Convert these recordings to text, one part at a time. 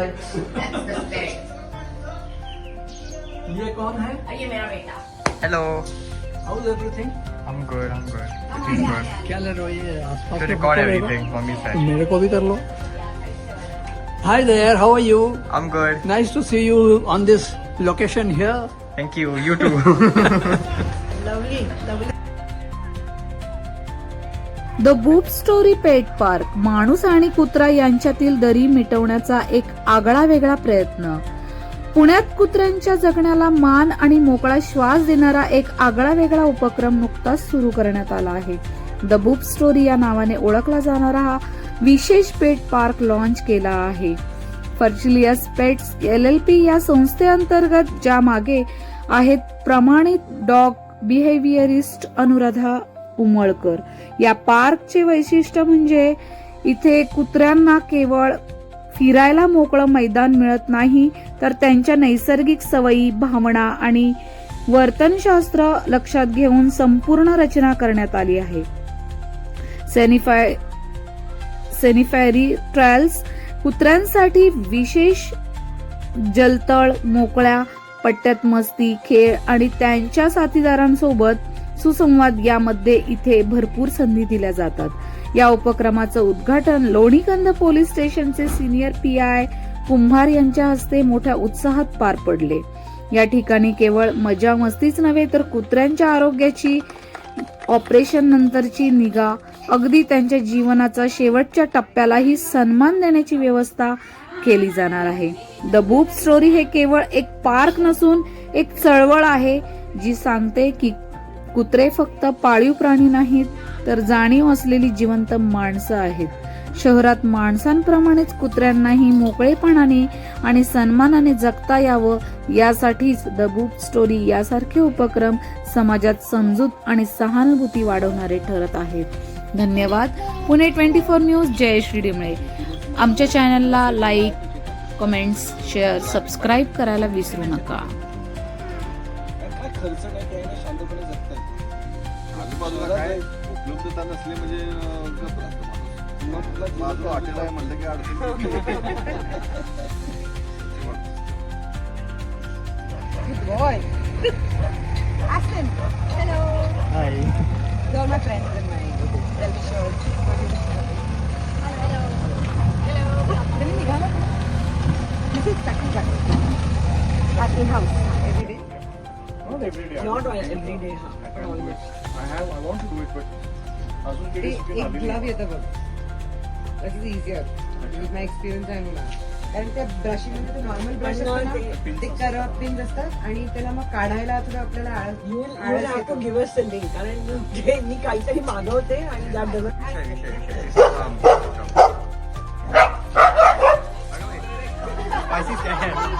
good. That's the spirit. ये कौन है Are you मेरा बेटा? Hello. How is everything I'm good. I'm good. Is good. क्या लड़ रही है आसपास To में record everything, mommy said. मेरे को भी कर low hi there how are you I'm good. Nice to see you on this location here Thank you. You too. Lovely, lovely. The boop story pet park माणूस आणि कुत्रा यांच्यातील दरी मिटवण्याचा एक आगळा वेगळा प्रयत्न. पुण्यात कुत्र्यांच्या जगण्याला मान आणि मोकळा श्वास देणारा एक आगळा वेगळा उपक्रम नुकताच सुरू करण्यात आला आहे. द बुप स्टोरी या नावाने ओळखला जाणारा हा विशेष पेट पार्क लॉन्च केला आहे. फर्चिलियस पेट्स एल एल पी या संस्थेअंतर्गत ज्या मागे आहेत प्रमाणित डॉग बिहेवियरिस्ट अनुराधा उमळकर. या पार्कचे वैशिष्ट्य म्हणजे इथे कुत्र्यांना केवळ फिरायला मोकळं मैदान मिळत नाही तर त्यांच्या नैसर्गिक सवयी भावना आणि वर्तनशास्त्र लक्षात घेऊन संपूर्ण रचना करण्यात आली आहे. सेनिफाय सेनिफॅरी ट्रायल्स कुत्र्यांसाठी विशेष जलतळ मोकळ्या पट्ट्यात मस्ती खेळ आणि त्यांच्या साथीदारांसोबत सुसंवाद यामध्ये इथे भरपूर संधी दिल्या जातात. या उपक्रमाचं उद्घाटन लोणीकंद पोलीस स्टेशनचे सिनियर पी आय कुंभार यांच्या हस्ते मोठ्या उत्साहात पार पडले. या ठिकाणी केवळ मजा मस्तीच नव्हे तर कुत्र्यांच्या आरोग्याची ऑपरेशन नंतरची निगा अगदी त्यांच्या जीवनाचा शेवटच्या टप्प्यालाही सन्मान देण्याची व्यवस्था केली जाणार आहे. द बुक स्टोरी हे केवळ एक पार्क नसून एक चळवळ आहे जी सांगते की कुत्रे फक्त पाळीव प्राणी नाहीत तर जाणीव असलेली जिवंत माणसं आहेत. शहरात माणसांप्रमाणेच कुत्र्यांनाही मोकळेपणाने आणि सन्मानाने जगता यावं यासाठीच द बुक स्टोरी यासारखे उपक्रम समाजात समजूत आणि सहानुभूती वाढवणारे ठरत आहेत. धन्यवाद. Pune twenty four news Jayashree Dimle. आमच्या चॅनलला लाईक कमेंट्स शेअर सबस्क्राईब करायला विसरू नका. खर्च काय काही नाही शांतपणे जगताय आजूबाजूला काय उपलब्धता नसली म्हणजे राहतो माणूस. मग माझं हॉटेल आहे म्हणलं की अडचण. हाय my. Not every day. Not all- every day, huh, but almost. I have, I want to do it, but अजून ते काही शिकून एक ग्लव. येतं बघ that is easier with my experience आहे मला कारण त्या ब्रशिंगमध्ये नॉर्मल ब्रश असतात ते करप पिन असतात आणि त्याला मग काढायला थोडं आपल्याला आळस You will, you will आळस have to येतो. give us the link. कारण मी काहीतरी मागवते आणि that doesn't Sherry,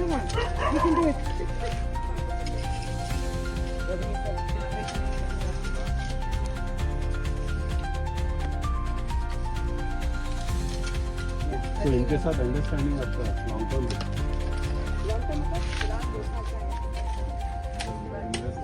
You can do it. So in case of understanding of the long term. Long term, long term.